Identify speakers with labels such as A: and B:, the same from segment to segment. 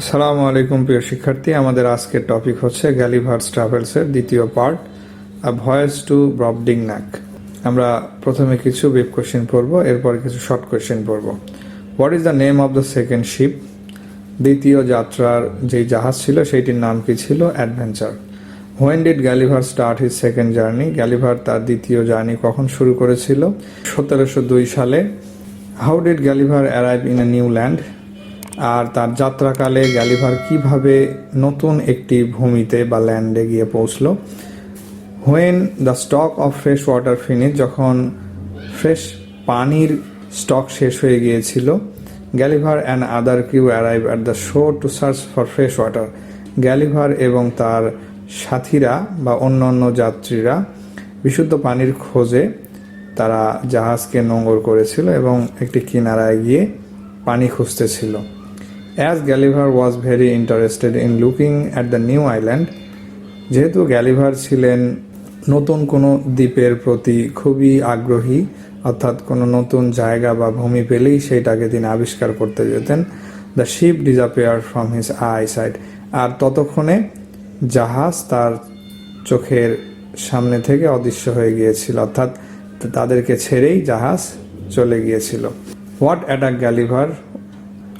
A: আসসালামু আলাইকুম প্রিয় শিক্ষার্থী। আমাদের আজকের টপিক হচ্ছে গ্যালিভার্স ট্রাভেলসের দ্বিতীয় part a voyage to Brobdingnag আমরা প্রথমে কিছু বেব কোশ্চেন পড়ব, এরপর কিছু শর্ট কোশ্চেন পড়ব। What is the name of the second ship দ্বিতীয় যাত্রার যেই জাহাজ ছিল, সেইটির নাম কি ছিল? Adventure when did Gulliver start his second journey Gulliver তার দ্বিতীয় জার্নি কখন শুরু করেছিল? সতেরোশো দুই সালে। How did Gulliver arrive in a new land আর তার যাত্রাকালে গ্যালিভার কীভাবে নতুন একটি ভূমিতে বা ল্যান্ডে গিয়ে পৌঁছল? When the stock of fresh water finish যখন ফ্রেশ পানির স্টক শেষ হয়ে গিয়েছিল, Gulliver and other crew arrive at the shore to search for fresh water Gulliver এবং তার সাথীরা বা অন্যান্য যাত্রীরা বিশুদ্ধ পানির খোঁজে তারা জাহাজকে নোঙর করেছিল এবং একটি কিনারায় গিয়ে পানি খুঁজতেছিল। As Gulliver was very interested in looking at the new island যেহেতু গ্যালিভার ছিলেন নতুন কোনো দ্বীপের প্রতি খুবই আগ্রহী, অর্থাৎ কোনো নতুন জায়গা বা ভূমি পেলেই সেইটাকে তিনি আবিষ্কার করতে যেতেন the ship disappear from his eyesight আর ততক্ষণে জাহাজ তার চোখের সামনে থেকে অদৃশ্য হয়ে গিয়েছিল, অর্থাৎ তাদেরকে ছেড়েই জাহাজ চলে গিয়েছিল। হোয়াট অ্যাটাক গ্যালিভার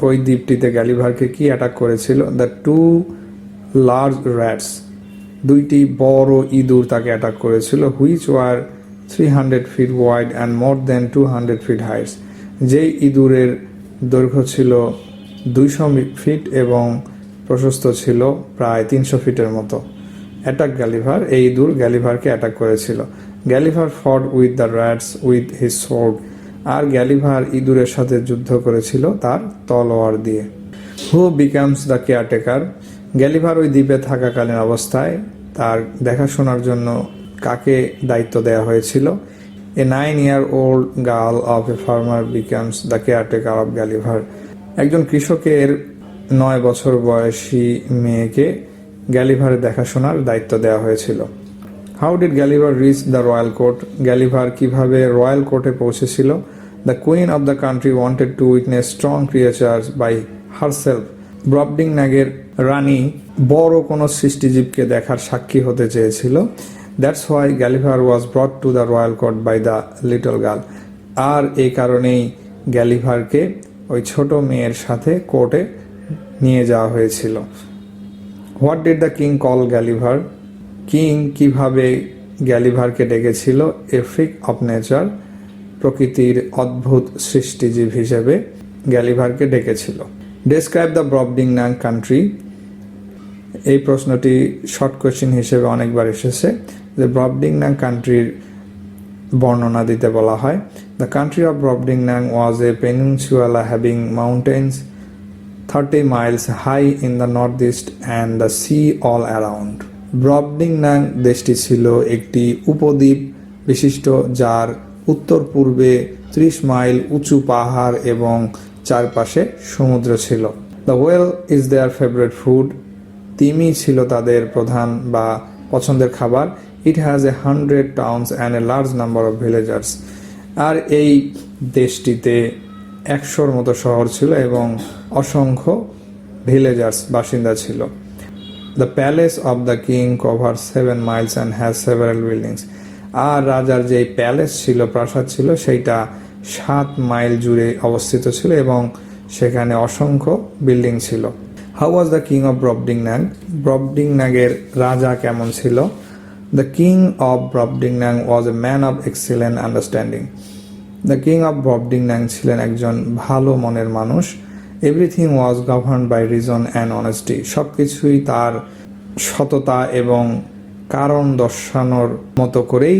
A: ওই দ্বীপটিতে গ্যালিভারকে কি অ্যাটাক করেছিল? দ্য টু লার্জ র্যাটস দুইটি বড় ইঁদুর তাকে অ্যাটাক করেছিল which were three hundred feet wide and more than two hundred feet heights যেই ইঁদুরের দৈর্ঘ্য ছিল দুইশো ফিট এবং প্রশস্ত ছিল প্রায় তিনশো ফিটের মতো। অ্যাটাক গ্যালিভার এই ইঁদুর গ্যালিভারকে অ্যাটাক করেছিল। Gulliver fought with the rats with his sword R Gulliver ইঁদুরের সাথে যুদ্ধ করেছিল তার তলোয়ার দিয়ে। Who becomes the caretaker, Gulliver ওই দ্বীপে থাকাকালীন অবস্থায় তার দেখাশোনার জন্য কাকে দায়িত্ব দেওয়া হয়েছিল? A nine year old girl of a farmer becomes the caretaker of Gulliver. একজন কৃষকের নয় বছর বয়সী মেয়েকে গ্যালিভারের দেখাশোনার দায়িত্ব দেওয়া হয়েছিল। How did Gulliver reach the royal court Gulliver কীভাবে রয়্যাল কোর্টে পৌঁছেছিল? The queen of the country wanted to witness strong creatures by herself ব্রবডিং নাগের রানী বড় কোনো সৃষ্টিজীবকে দেখার সাক্ষী হতে চেয়েছিল। That's why Gulliver was brought to the royal court by the little girl আর এই কারণেই গ্যালিভারকে ওই ছোট মেয়ের সাথে কোর্টে নিয়ে যাওয়া হয়েছিল। What did the king call Gulliver king কীভাবে গ্যালিভারকে ডেকেছিল? এ ফ্রিক অফ নেচার, প্রকৃতির অদ্ভুত সৃষ্টিজীব হিসেবে গ্যালিভারকে ডেকেছিল। ডেসক্রাইব দ্য ব্রবডিং নাং কান্ট্রি এই প্রশ্নটি শর্ট কোয়েশ্চেন হিসেবে অনেকবার এসেছে। যে ব্রবডিং নাং কান্ট্রির বর্ণনা দিতে বলা হয়। The country of Brobdingnag was a peninsula having mountains thirty miles high in the north east and the sea all around Brobdingnag দেশটি ছিল একটি উপদ্বীপ বিশিষ্ট যার উত্তর পূর্বে ত্রিশ মাইল উঁচু পাহাড় এবং চারপাশে সমুদ্র ছিল। The whale is their favourite food তিমি ছিল তাদের প্রধান বা পছন্দের খাবার। It has a hundred towns and a large number of villagers আর এই দেশটিতে একশোর মতো শহর ছিল এবং অসংখ্য ভিলেজার্স বাসিন্দা ছিল। The palace of the king cover seven miles and has several buildings আর রাজার যে প্যালেস ছিল, প্রাসাদ ছিল, সেইটা সাত মাইল জুড়ে অবস্থিত ছিল এবং সেখানে অসংখ্য বিল্ডিং ছিল। How was the king of Brobdingnag ব্রবডিং ন্যাগের রাজা কেমন ছিল? The king of Brobdingnag was a man of excellent understanding the king of Brobdingnag ছিলেন একজন ভালো মনের মানুষ। Everything was govern by reason and honesty সব কিছুই তার সততা এবং কারণ দর্শানোর মতো করেই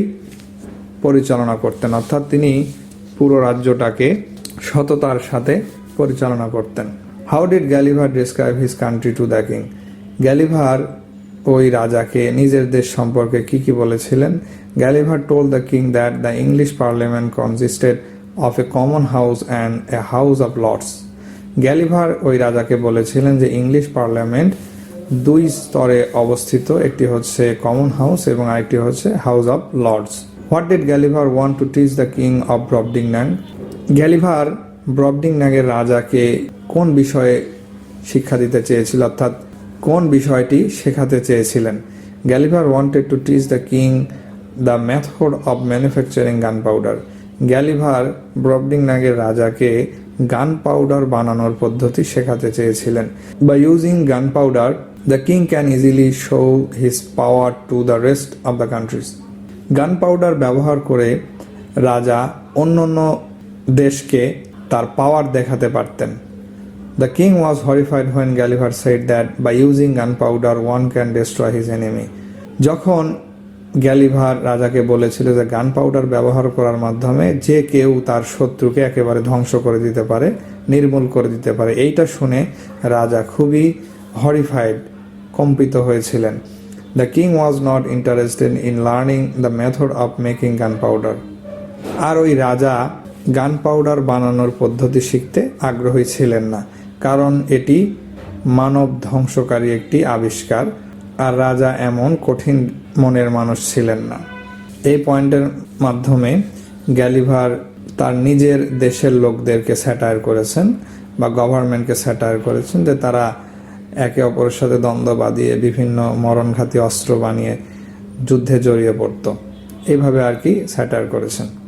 A: পরিচালনা করতেন। অর্থাৎ তিনি পুরো রাজ্যটাকে সততার সাথে পরিচালনা করতেন। How did Gulliver describe his country to the king Gulliver ওই রাজাকে নিজের দেশ সম্পর্কে কি কি বলেছিলেন? Gulliver told the king that the English parliament consisted of a common house and a house of lords Gulliver ওই রাজাকে বলেছিলেন যে ইংলিশ পার্লামেন্ট দুই স্তরে অবস্থিত, একটি হচ্ছে কমন হাউস এবং আরেকটি হচ্ছে house of lords. What did Gulliver want to teach the king of Brobdingnag Gulliver ব্রবডিং ন্যাগের রাজাকে কোন বিষয়ে শিক্ষা দিতে চেয়েছিল, অর্থাৎ কোন বিষয়টি শেখাতে চেয়েছিলেন? Gulliver wanted to teach the king the method of manufacturing gunpowder Gulliver ব্রবডিংনাগের রাজাকে গান পাউডার বানানোর পদ্ধতি শেখাতে চেয়েছিলেন। বা using gunpowder the king can easily show his power to the rest of the countries gunpowder ব্যবহার করে রাজা অন্য অন্য দেশকে তার পাওয়ার দেখাতে পারতেন। The king was horrified when Gulliver said that by using gunpowder one can destroy his enemy যখন গ্যালিভার রাজাকে বলেছিল যে গান পাউডার ব্যবহার করার মাধ্যমে যে কেউ তার শত্রুকে একেবারে ধ্বংস করে দিতে পারে, নির্মূল করে দিতে পারে। এইটা শুনে রাজা খুবই হরিফাইড কম্পিত হয়েছিলেন। The king was not interested in learning the method of making gunpowder আর ওই রাজা গান পাউডার বানানোর পদ্ধতি শিখতে আগ্রহী ছিলেন না, কারণ এটি মানব ধ্বংসকারী একটি আবিষ্কার। আর রাজা এমন কঠিন মনের মানুষ ছিলেন না। এই পয়েন্টের মাধ্যমে গ্যালিভার তার নিজের দেশের লোকদেরকে স্যাটায়ার করেছেন বা গভর্নমেন্টকে স্যাটায়ার করেছেন যে তারা একে অপরের সাথে দ্বন্দ্ব বাঁধিয়ে বিভিন্ন মরণঘাতী অস্ত্র বানিয়ে যুদ্ধে জড়িয়ে পড়তো। এইভাবে আর কি স্যাটায়ার করেছেন।